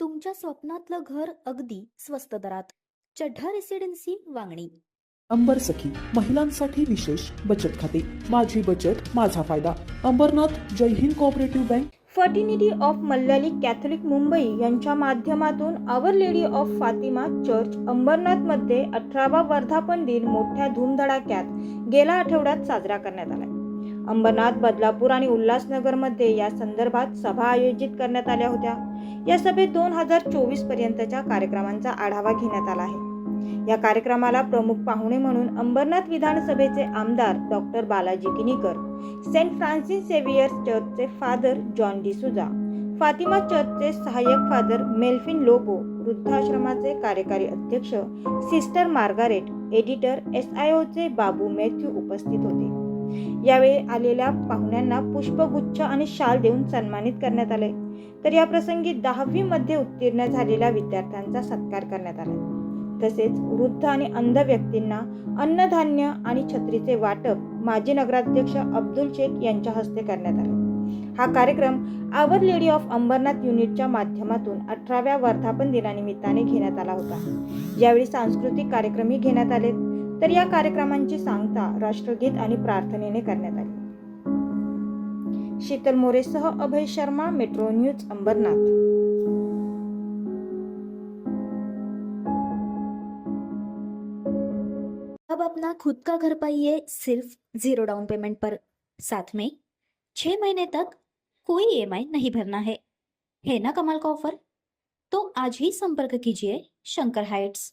तुमच्या स्वप्नातलं घर अगदी स्वस्त दरात. चढ्ढा रेसिडेन्सी वांगणी. अंबर सखी महिलांसाठी विशेष बचत खाते. माझी बचत माझा फायदा. Ambarnath Jai Hind cooperative bank. Fraternity of Malayali Catholic Mumbai यांच्या माध्यमातून our lady of Fatima church अंबरनाथमध्ये अठरावा वर्धापन दिन मोठ्या धूमधडाक्यात गेल्या आठवड्यात साजरा करण्यात आला अंबरनाथ बदलापूर आणि उल्हासनगरमध्ये या संदर्भात सभा आयोजित करण्यात आल्या होत्या. या सभेत दोन हजार चोवीस पर्यंतच्या कार्यक्रमांचा आढावा घेण्यात आला आहे. या कार्यक्रमाला प्रमुख पाहुणे म्हणून अंबरनाथ विधानसभेचे आमदार doctor Balaji Kinikar saint Francis Xavier's चर्चचे फादर जॉन डिसुजा फातिमा चर्चचे सहाय्यक फादर मेल्फिन लोबो वृद्धाश्रमाचे कार्यकारी अध्यक्ष sister Margaret editor S I ओचे बाबू मॅथ्यू उपस्थित होते. यावेळी आलेल्या पाहुण्यांना पुष्पगुच्छ आणि शाल देऊन सन्मानित करण्यात आले. तर या प्रसंगी दहावी मध्ये उत्तीर्ण झालेल्या विद्यार्थ्यांचा सत्कार करण्यात आला. तसेच वृद्ध आणि अंध व्यक्तींना अन्नधान्य आणि छत्रीचे वाटप माजी नगराध्यक्ष अब्दुल शेख यांच्या हस्ते करण्यात आले. हा कार्यक्रम आवर लेडी ऑफ अंबरनाथ युनिटच्या माध्यमातून अठराव्या वर्धापन दिनानिमित्ताने घेण्यात आला होता. यावेळी सांस्कृतिक कार्यक्रमही घेण्यात आले. तर या कार्यक्रमांची सांगता राष्ट्रगीत आणि प्रार्थनेने करण्यात आली. शीतल मोरेसह अभय शर्मा मेट्रो न्यूज अंबरनाथ. अब अपना खुद का घर पाइए सिर्फ जीरो डाउन पेमेंट पर। साथ में छह महीने तक कोई ईएमआई नहीं भरना है। है ना कमाल का ऑफर तो आज ही संपर्क कीजिए Shankar heights.